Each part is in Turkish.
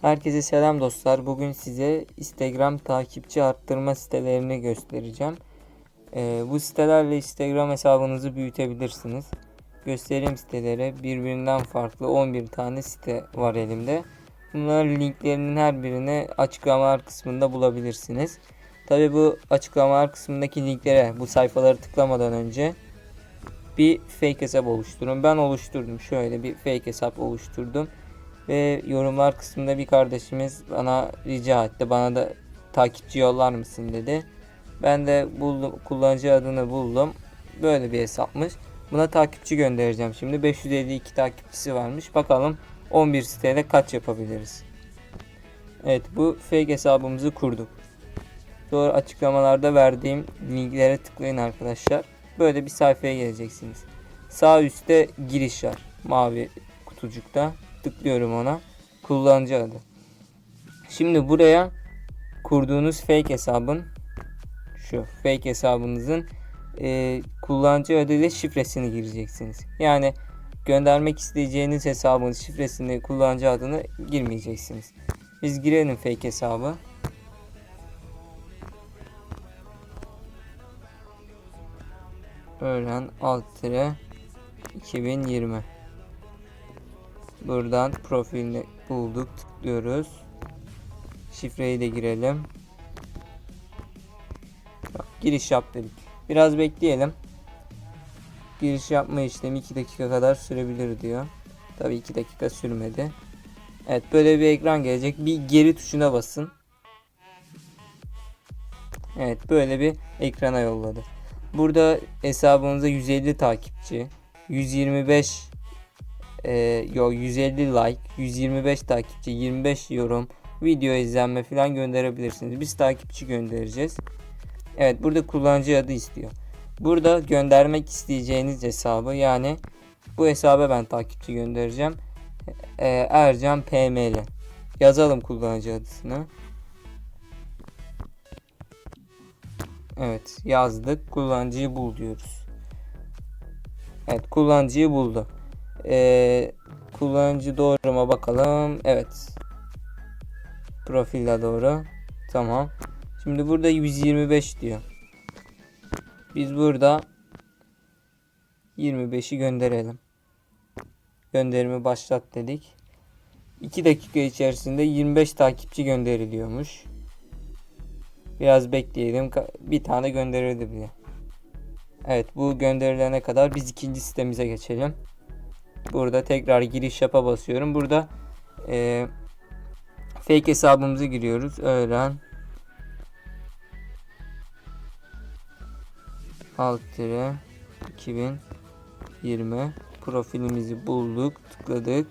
Herkese selam dostlar. Bugün size Instagram takipçi arttırma sitelerini göstereceğim. Ee, bu sitelerle Instagram hesabınızı büyütebilirsiniz. Göstereyim sitelere. Birbirinden farklı 11 tane site var elimde. Bunların linklerinin her birini açıklamalar kısmında bulabilirsiniz. Tabi bu açıklamalar kısmındaki linklere bu sayfaları tıklamadan önce bir fake hesap oluşturun. Ben oluşturdum. Şöyle bir fake hesap oluşturdum. Ve yorumlar kısmında bir kardeşimiz bana rica etti. Bana da takipçi yollar mısın dedi. Ben de buldum, kullanıcı adını buldum. Böyle bir hesapmış. Buna takipçi göndereceğim. Şimdi 552 takipçisi varmış. Bakalım 11 siteyle kaç yapabiliriz. Evet bu fake hesabımızı kurduk. Doğru açıklamalarda verdiğim linklere tıklayın arkadaşlar. Böyle bir sayfaya geleceksiniz. Sağ üstte giriş var. Mavi kutucukta. Tıklıyorum ona. Kullanıcı adı. Şimdi buraya kurduğunuz fake hesabın şu fake hesabınızın e, kullanıcı adı ile şifresini gireceksiniz. Yani göndermek isteyeceğiniz hesabın şifresini kullanıcı adını girmeyeceksiniz. Biz girelim fake hesabı. Öğren alt tire 2020 Buradan profilini bulduk tıklıyoruz. Şifreyi de girelim. Giriş yap dedik. Biraz bekleyelim. Giriş yapma işlemi 2 dakika kadar sürebilir diyor. Tabii 2 dakika sürmedi. Evet böyle bir ekran gelecek. Bir geri tuşuna basın. Evet böyle bir ekrana yolladı. Burada hesabınıza 150 takipçi, 125 e, yo 150 like, 125 takipçi, 25 yorum, video izlenme falan gönderebilirsiniz. Biz takipçi göndereceğiz. Evet burada kullanıcı adı istiyor. Burada göndermek isteyeceğiniz hesabı yani bu hesaba ben takipçi göndereceğim. E, Ercan PML. Yazalım kullanıcı adısını. Evet yazdık. Kullanıcıyı bul diyoruz. Evet kullanıcıyı buldu. Ee, kullanıcı doğru mu bakalım. Evet. Profilde doğru. Tamam. Şimdi burada 125 diyor. Biz burada 25'i gönderelim. Gönderimi başlat dedik. 2 dakika içerisinde 25 takipçi gönderiliyormuş. Biraz bekleyelim. Bir tane gönderildi bile. Evet bu gönderilene kadar biz ikinci sitemize geçelim. Burada tekrar giriş yapa basıyorum. Burada e, fake hesabımızı giriyoruz. Öğren. Alt tire 2020 profilimizi bulduk. Tıkladık.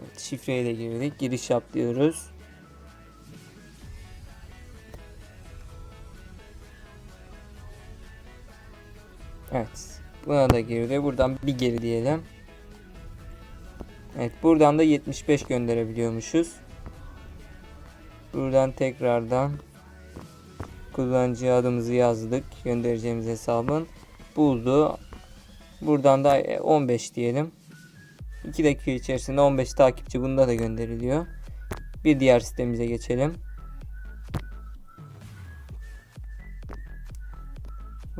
Evet, şifreyi de girdik. Giriş yap diyoruz. Evet. Buna da girdi. Buradan bir geri diyelim. Evet. Buradan da 75 gönderebiliyormuşuz. Buradan tekrardan kullanıcı adımızı yazdık. Göndereceğimiz hesabın. Buldu. Buradan da 15 diyelim. 2 dakika içerisinde 15 takipçi bunda da gönderiliyor. Bir diğer sitemize geçelim.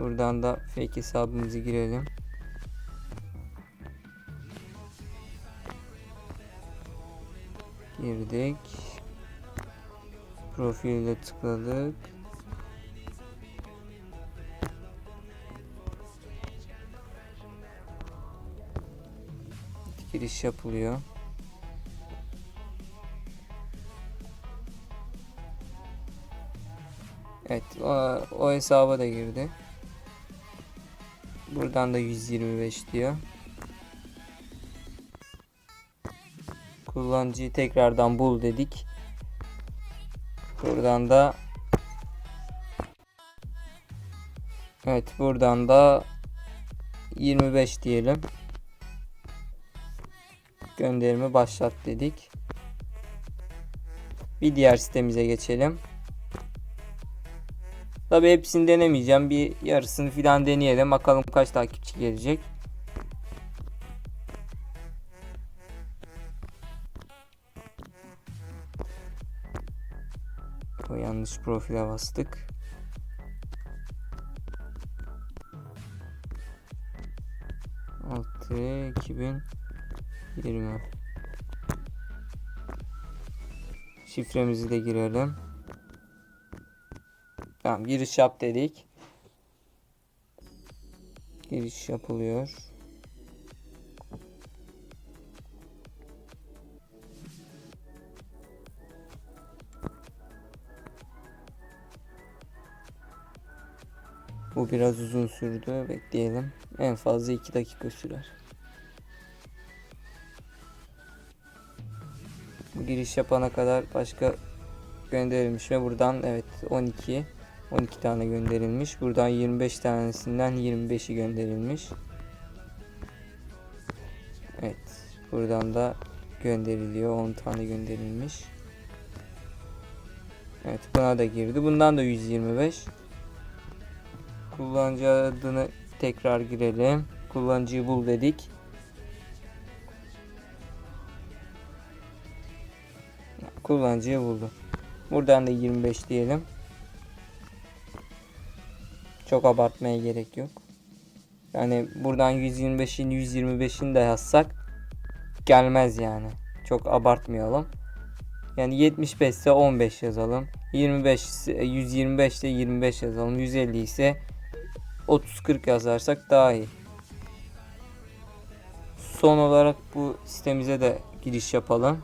Buradan da fake hesabımızı girelim. Girdik. Profile tıkladık. Giriş yapılıyor. Evet o, o hesaba da girdi. Buradan da 125 diyor. Kullanıcıyı tekrardan bul dedik. Buradan da Evet buradan da 25 diyelim. Gönderimi başlat dedik. Bir diğer sitemize geçelim. Tabi hepsini denemeyeceğim. Bir yarısını filan deneyelim. Bakalım kaç takipçi gelecek. O yanlış profile bastık. Altı, iki bin, yirmi. Şifremizi de girelim. Tamam giriş yap dedik. Giriş yapılıyor. Bu biraz uzun sürdü. Bekleyelim. En fazla 2 dakika sürer. Bu giriş yapana kadar başka gönderilmiş ve buradan evet 12 12 tane gönderilmiş. Buradan 25 tanesinden 25'i gönderilmiş. Evet. Buradan da gönderiliyor. 10 tane gönderilmiş. Evet buna da girdi. Bundan da 125. Kullanıcı adını tekrar girelim. Kullanıcıyı bul dedik. Kullanıcıyı buldu. Buradan da 25 diyelim. Çok abartmaya gerek yok. Yani buradan 125'in 125'ini de yazsak gelmez yani. Çok abartmayalım. Yani 75 ise 15 yazalım. 25 ise 125 ise 25 yazalım. 150 ise 30-40 yazarsak daha iyi. Son olarak bu sitemize de giriş yapalım.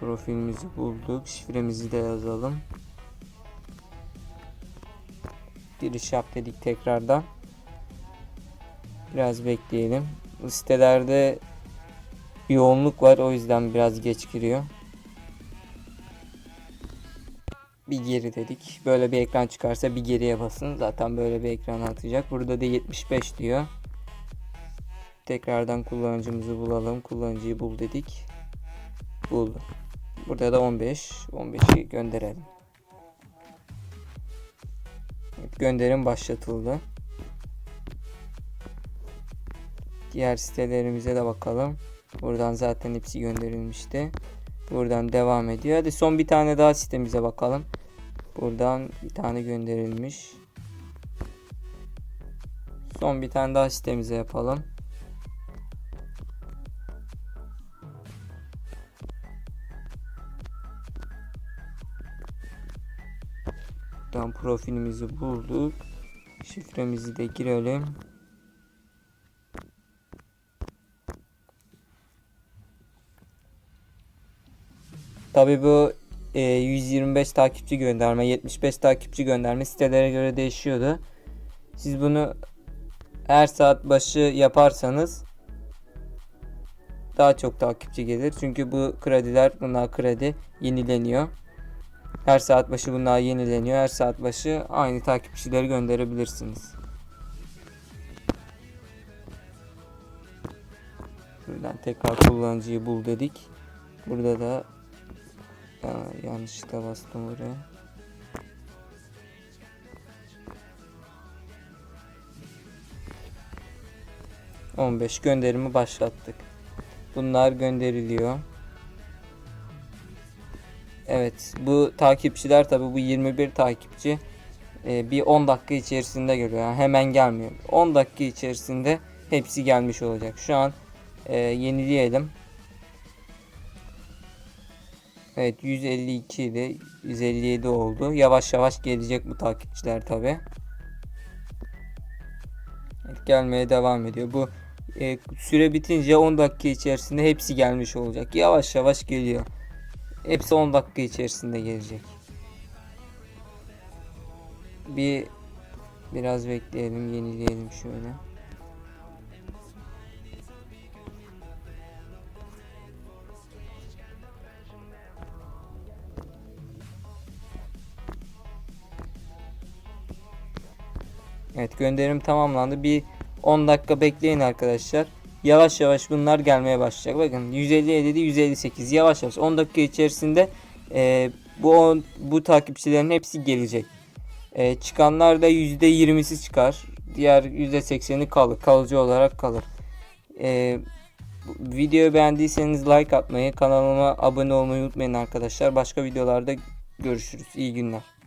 Profilimizi bulduk. Şifremizi de yazalım. Giriş yap dedik tekrardan. Biraz bekleyelim. Sitelerde yoğunluk var o yüzden biraz geç giriyor. Bir geri dedik. Böyle bir ekran çıkarsa bir geriye basın. Zaten böyle bir ekran atacak. Burada da 75 diyor. Tekrardan kullanıcımızı bulalım. Kullanıcıyı bul dedik. Buldu. Burada da 15. 15'i gönderelim. Evet, gönderim başlatıldı. Diğer sitelerimize de bakalım. Buradan zaten hepsi gönderilmişti. Buradan devam ediyor. Hadi son bir tane daha sitemize bakalım. Buradan bir tane gönderilmiş. Son bir tane daha sitemize yapalım. Buradan profilimizi bulduk. Şifremizi de girelim. Tabi bu e, 125 takipçi gönderme, 75 takipçi gönderme sitelere göre değişiyordu. Siz bunu her saat başı yaparsanız daha çok takipçi gelir. Çünkü bu krediler, bunlar kredi yenileniyor. Her saat başı bunlar yenileniyor. Her saat başı aynı takipçileri gönderebilirsiniz. Buradan tekrar kullanıcıyı bul dedik. Burada da ya, yanlışlıkla bastım oraya. On beş gönderimi başlattık. Bunlar gönderiliyor. Evet bu takipçiler tabi bu 21 takipçi e, bir 10 dakika içerisinde geliyor. Yani hemen gelmiyor. 10 dakika içerisinde hepsi gelmiş olacak. Şu an e, yenileyelim. Evet 152 ile 157 oldu. Yavaş yavaş gelecek bu takipçiler tabi. Evet, gelmeye devam ediyor. Bu e, süre bitince 10 dakika içerisinde hepsi gelmiş olacak. Yavaş yavaş geliyor. Hepsi 10 dakika içerisinde gelecek. Bir biraz bekleyelim, yenileyelim şöyle. Evet gönderim tamamlandı. Bir 10 dakika bekleyin arkadaşlar. Yavaş yavaş bunlar gelmeye başlayacak. Bakın 157 158 yavaş yavaş 10 dakika içerisinde e, bu on, bu takipçilerin hepsi gelecek. E, çıkanlar da %20'si çıkar. Diğer %80'i kalır. Kalıcı olarak kalır. Bu- videoyu beğendiyseniz like atmayı, kanalıma abone olmayı unutmayın arkadaşlar. Başka videolarda görüşürüz. İyi günler.